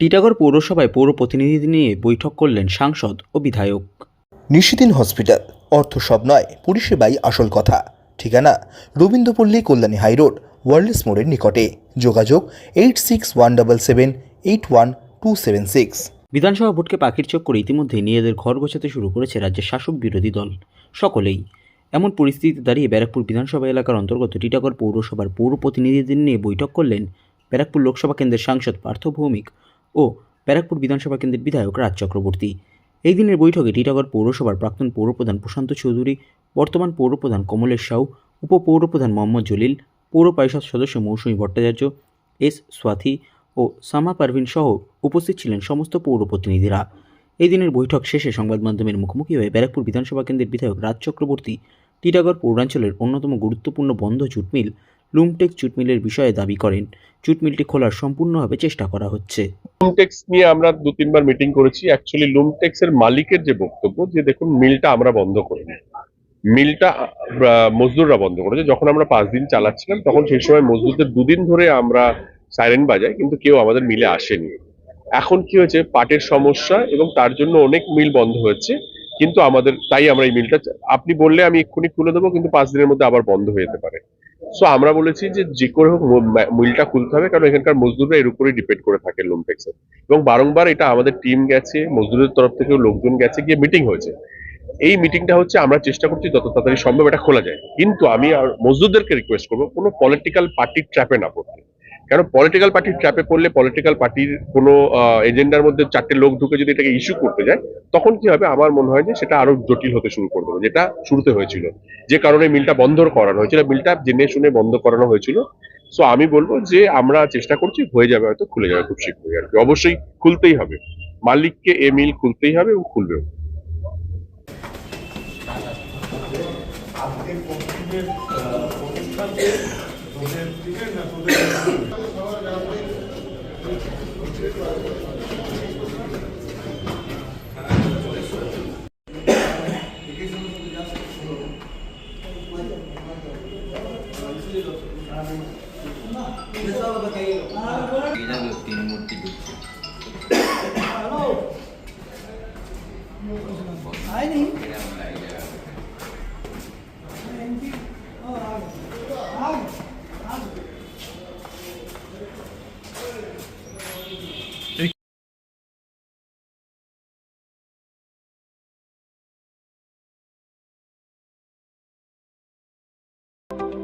টিটাগড় পৌরসভায় পৌর প্রতিনিধি নিয়ে বৈঠক করলেন সাংসদ ও বিধায়ক। নিশিদিন হসপিটাল অর্থ সব নয় পরিষেবাই আসল কথা। ঠিকানা রবীন্দ্রপল্লী কল্যাণী হাইরোড ওয়ার্ল্ডস মোড়ের নিকটে। যোগাযোগ eight six one double seven eight one two seven six. বিধানসভা ভোটকে পাখির চোখ করে ইতিমধ্যেই নিজেদের ঘর গোছাতে শুরু করেছে রাজ্যের শাসক বিরোধী দল। সকলেই। এমন পরিস্থিতিতে দাঁড়িয়ে ব্যারাকপুর বিধানসভা এলাকার অন্তর্গত টিটাগড় পৌরসভার পৌর প্রতিনিধিদের নিয়ে বৈঠক করলেন ব্যারাকপুর লোকসভা কেন্দ্রের সাংসদ পার্থ ভৌমিক। ও ব্যারাকপুর বিধানসভা কেন্দ্রের বিধায়ক রাজ চক্রবর্তী। এই দিনের বৈঠকে টিটাগড় পৌরসভার প্রাক্তন পৌরপ্রধান প্রশান্ত চৌধুরী, বর্তমান পৌরপ্রধান কমলেশ সাউ, উপপৌরপ্রধান মোহাম্মদ জলিল, পৌর পরিষদ সদস্য মৌসুমী ভট্টাচার্য, এস স্বাথী ও সামা পারভিন সহ উপস্থিত ছিলেন সমস্ত পৌর প্রতিনিধিরা এই দিনের বৈঠক শেষে সংবাদ মাধ্যমের মুখোমুখি হয়ে ব্যারাকপুর বিধানসভা কেন্দ্রের বিধায়ক রাজ চক্রবর্তী, টিটাগড় পৌরাঞ্চলের অন্যতম গুরুত্বপূর্ণ বন্ধ জুট মিল লুমটেক চুটমিলের বিষয়ে দাবি করেন। চুটমিলটি খোলার সম্পূর্ণভাবে চেষ্টা করা হচ্ছে। লুমটেক্স নিয়ে আমরা দু তিনবার মিটিং করেছি। অ্যাকচুয়ালি লুমটেক্স এর মালিকের যে বক্তব্য, যে দেখুন, মিলটা আমরা বন্ধ করিনি মিলটা মজদুররা বন্ধ করেছে। যখন আমরা পাঁচ দিন চালাচ্ছিলাম, তখন সেই সময় মজদুরদের দুদিন ধরে আমরা সাইরেন বাজাই, কিন্তু কেউ আমাদের মিলে আসেনি। এখন কি হয়েছে? পাটের সমস্যা এবং তার জন্য অনেক মিল বন্ধ হয়েছে। কিন্তু আমাদের, তাই আমরা এই মিলটা, আপনি বললে আমি এক্ষুনি খুলে দেবো, কিন্তু পাঁচ দিনের মধ্যে আবার বন্ধ হয়ে যেতে পারে। সো আমরা বলেছি যে যে করে হোক মিলটা খুলতে হবে, কারণ এখানকার মজদুররা এর উপরেই ডিপেন্ড করে থাকে লুমটেক্সের এবং বারংবার এটা আমাদের টিম গেছে মজদুরের তরফ থেকেও লোকজন গেছে, গিয়ে মিটিং হয়েছে। এই মিটিংটা হচ্ছে আমরা চেষ্টা করছি যত তাড়াতাড়ি সম্ভব এটা খোলা যায়। কিন্তু আমি আর মজদুরদেরকে রিকোয়েস্ট করব, কোনো পলিটিক্যাল পার্টির ট্র্যাপে না পড়তে। কারণ পলিটিক্যাল পার্টির ট্র্যাপে পড়লে পলিটিক্যাল পার্টির কোনো এজেন্ডার মধ্যে চারটে লোক ঢুকে যদি এটাকে ইস্যু করতে যায়, তখন কি হবে? আমার মনে হয় যে সেটা আরও জটিল হতে শুরু করে দেবে, যেটা শুরুতে হয়েছিল। যে কারণে মিলটা বন্ধ করানো হয়েছিল, মিলটা জেনে শুনে বন্ধ করানো হয়েছিল। সো আমি বলব যে আমরা চেষ্টা করছি, হয়ে যাবে হয়তো, খুলে যাবে খুব শীঘ্রই আর কি। অবশ্যই খুলতেই হবে। মালিককে এ মিল খুলতেই হবে এবং খুলবেও। তোদের ঠিক আছে না তোদের I think.